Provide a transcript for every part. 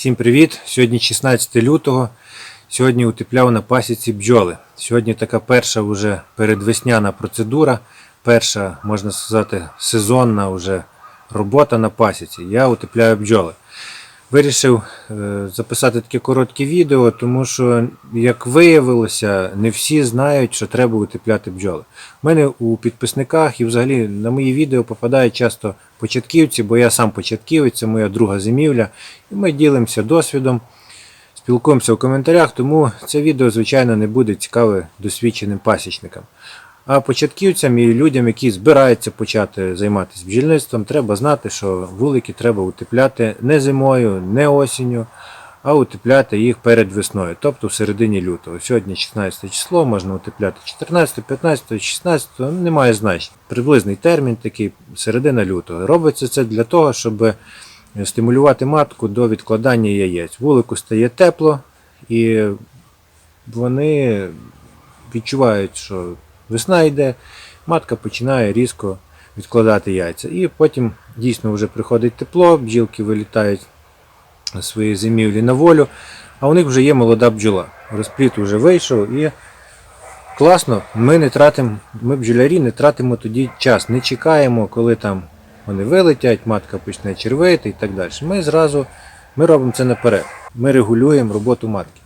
Всім привіт! Сьогодні 16 лютого. Сьогодні утепляв на пасіці бджоли. Сьогодні така перша вже передвесняна процедура, перша, можна сказати, сезонна вже робота на пасіці. Я утепляю бджоли. Вирішив е, записати таке коротке відео, тому що, як виявилося, не всі знають, що треба утепляти бджоли. У мене у підписниках і взагалі на мої відео попадають часто початківці, бо я сам початківець, це моя друга зимівля, і ми ділимося досвідом, спілкуємося в коментарях, тому це відео, звичайно, не буде цікаве досвідченим пасічникам. А початківцям і людям, які збираються почати займатися бджільництвом, треба знати, що вулики треба утепляти не зимою, не осінню, а утепляти їх перед весною, тобто в середині лютого. Сьогодні 16 число, можна утепляти 14, 15, 16, ну, немає значення. Приблизний термін такий середина лютого. Робиться це для того, щоб стимулювати матку до відкладання яєць. Вулику стає тепло і вони відчувають, що весна йде, матка починає різко відкладати яйця. І потім дійсно вже приходить тепло, бджілки вилітають з своєї зимівлі на волю, а у них вже є молода бджола. Розпліт вже вийшов і класно, ми не тратимо, ми бджолярі не тратимо тоді час, не чекаємо, коли там вони вилетять, матка почне червити і так далі. Ми зразу ми робимо це наперед. Ми регулюємо роботу матки.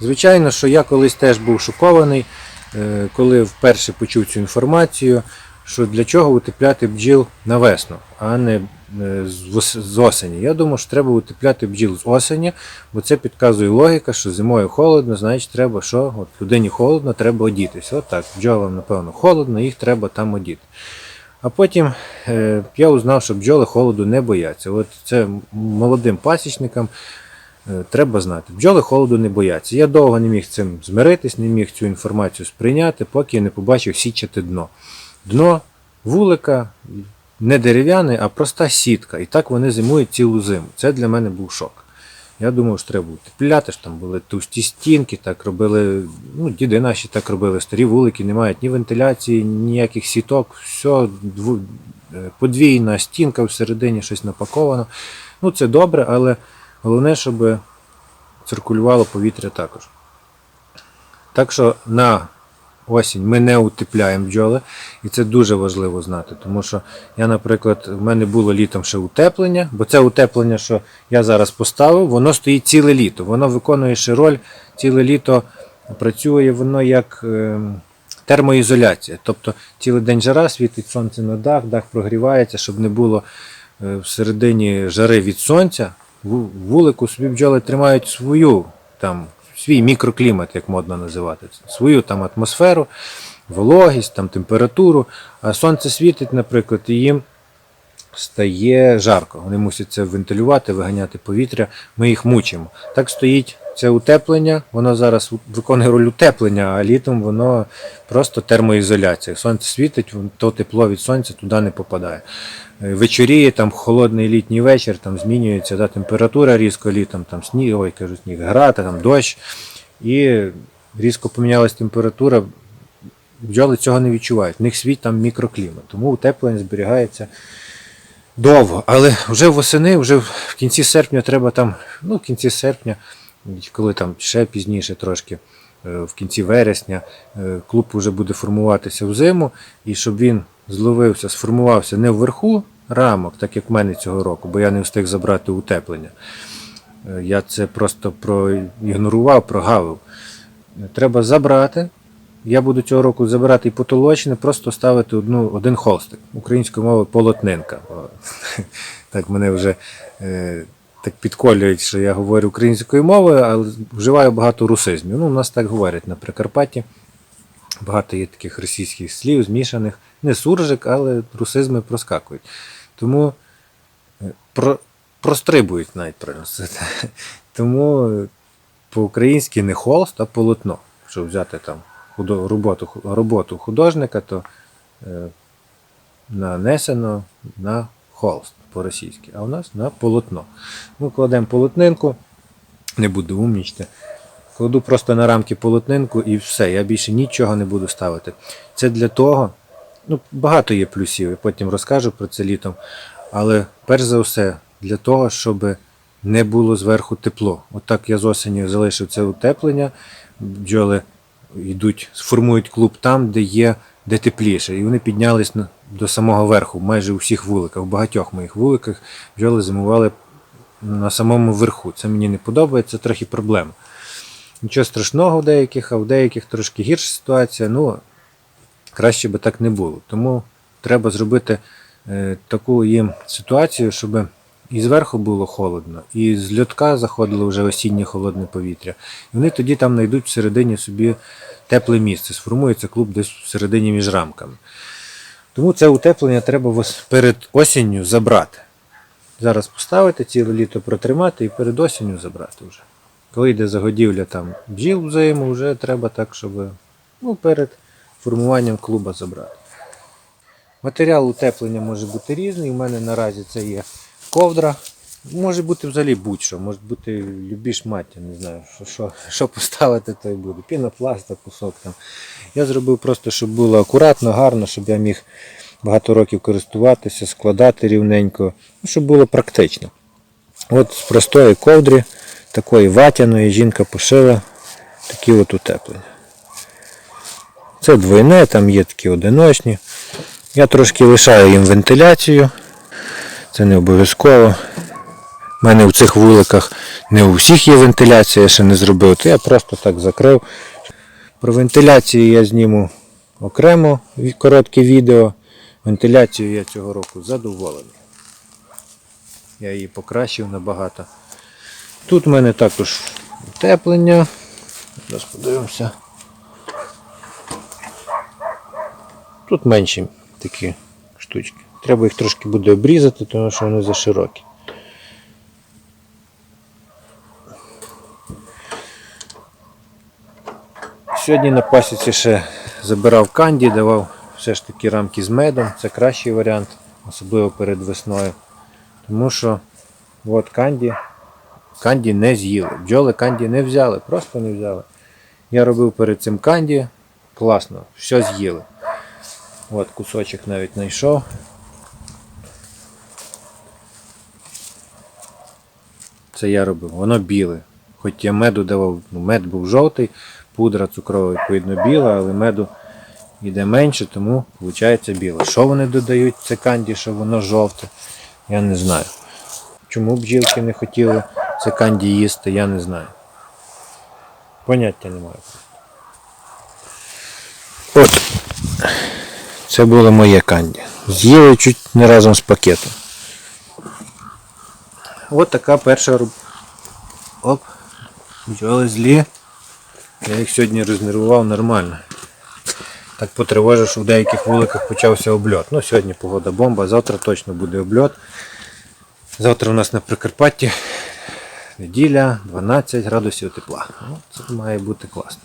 Звичайно, що я колись теж був шокований, е, коли вперше почув цю інформацію, що для чого утепляти бджіл на весну, а не е, з осені. Я думав, що треба утепляти бджіл з осені, бо це підказує логіка, що зимою холодно, значить треба що? От людині холодно, треба одітися. От так, бджолам, напевно, холодно, їх треба там одіти. А потім е, я узнав, що бджоли холоду не бояться. От це молодим пасічникам е, треба знати. Бджоли холоду не бояться. Я довго не міг цим змиритись, не міг цю інформацію сприйняти, поки я не побачив січати дно. Дно вулика не дерев'яне, а проста сітка. І так вони зимують цілу зиму. Це для мене був шок. Я думав, що треба утепляти, що там були товсті стінки, так робили, ну, діди наші так робили, старі вулики, не мають ні вентиляції, ніяких сіток, все дву, е, подвійна стінка всередині щось напаковано. Ну, це добре, але головне, щоб циркулювало повітря також. Так що на осінь ми не утепляємо бджоли, і це дуже важливо знати. Тому що я, наприклад, в мене було літом ще утеплення, бо це утеплення, що я зараз поставив, воно стоїть ціле літо. Воно виконує ще роль ціле літо працює воно як е, термоізоляція. Тобто цілий день жара, світить сонце на дах, дах прогрівається, щоб не було е, всередині жари від сонця. Вулику собі бджоли тримають свою там свій мікроклімат, як модно називати, це, свою там атмосферу, вологість, там температуру. А сонце світить, наприклад, і їм стає жарко. Вони мусять це вентилювати, виганяти повітря. Ми їх мучимо. Так стоїть це утеплення, воно зараз виконує роль утеплення, а літом воно просто термоізоляція. Сонце світить, то тепло від сонця туди не попадає. Е, Вечоріє, там холодний літній вечір, там змінюється да, температура різко літом, там сніг, ой, кажу, сніг, грати, там дощ. І різко помінялась температура. Бджоли цього не відчувають. В них свій там мікроклімат. Тому утеплення зберігається довго. Але вже восени, вже в кінці серпня треба там, ну, в кінці серпня, коли там ще пізніше трошки, е, в кінці вересня, е, клуб вже буде формуватися в зиму, і щоб він зловився, сформувався не вверху рамок, так як в мене цього року, бо я не встиг забрати утеплення. Е, Я це просто проігнорував, прогавив. Треба забрати. Я буду цього року забирати і потолочне, просто ставити одну, один холстик. Українською мовою полотнинка. Так мене вже так підколюють, що я говорю українською мовою, але вживаю багато русизмів. Ну, у нас так говорять на Прикарпатті. Багато є таких російських слів, змішаних. Не суржик, але русизми проскакують. Тому е, про, прострибують навіть правильно. Тому по-українськи не холст, а полотно. Щоб взяти там роботу, роботу художника, то е, нанесено на холст по-російськи, а у нас на полотно. Ми кладемо полотнинку, не буду умнічити. Кладу просто на рамки полотнинку і все. Я більше нічого не буду ставити. Це для того, ну, багато є плюсів, я потім розкажу про це літом. Але перш за все, для того, щоб не було зверху тепло. Отак я з осені залишив це утеплення. Бджоли йдуть, сформують клуб там, де є де тепліше. І вони піднялись на- до самого верху, майже у всіх вуликах, в багатьох моїх вуликах бджоли зимували на самому верху. Це мені не подобається, це трохи проблема. Нічого страшного в деяких, а в деяких трошки гірша ситуація. Ну, краще би так не було. Тому треба зробити е, таку їм ситуацію, щоб і зверху було холодно, і з льотка заходило вже осіннє холодне повітря. І вони тоді там знайдуть всередині собі тепле місце, сформується клуб десь всередині між рамками. Тому це утеплення треба перед осінню забрати. Зараз поставити, ціле літо протримати і перед осінню забрати вже. Коли йде загодівля там бджіл взаємо, вже треба так, щоб ну, перед формуванням клуба забрати. Матеріал утеплення може бути різний. У мене наразі це є ковдра. Може бути взагалі будь-що, може бути любі шмаття, не знаю, що, що, що поставити, то і буде. Пінопласта, кусок там. Я зробив просто, щоб було акуратно, гарно, щоб я міг багато років користуватися, складати рівненько, ну, щоб було практично. От з простої ковдри, такої ватяної, жінка пошила такі от утеплення. Це двойне, там є такі одиночні. Я трошки лишаю їм вентиляцію. Це не обов'язково. У мене в цих вуликах не у всіх є вентиляція, я ще не зробив, то я просто так закрив. Про вентиляцію я зніму окремо коротке відео. Вентиляцію я цього року задоволений. Я її покращив набагато. Тут в мене також утеплення. Зараз подивимося. Тут менші такі штучки. Треба їх трошки буде обрізати, тому що вони заширокі. Сьогодні на пасіці ще забирав канді, давав все ж таки рамки з медом. Це кращий варіант, особливо перед весною. Тому що от канді, канді не з'їли. Бджоли канді не взяли, просто не взяли. Я робив перед цим канді, класно, все з'їли. От кусочок навіть знайшов. Це я робив. Воно біле. Хоч я меду давав, ну, мед був жовтий, пудра цукрова, відповідно, біла, але меду йде менше, тому виходить біле. Що вони додають це канді, що воно жовте, я не знаю. Чому бджілки не хотіли це канді їсти, я не знаю. Поняття не маю. От. Це було моє канді. З'їли чуть не разом з пакетом. От така перша руб. Оп. Бджоли злі. Я їх сьогодні рознервував нормально. Так потривожив, що в деяких вуликах почався обльот. Ну, сьогодні погода бомба, завтра точно буде обльот. Завтра у нас на Прикарпатті неділя 12 градусів тепла. Ну, це має бути класно.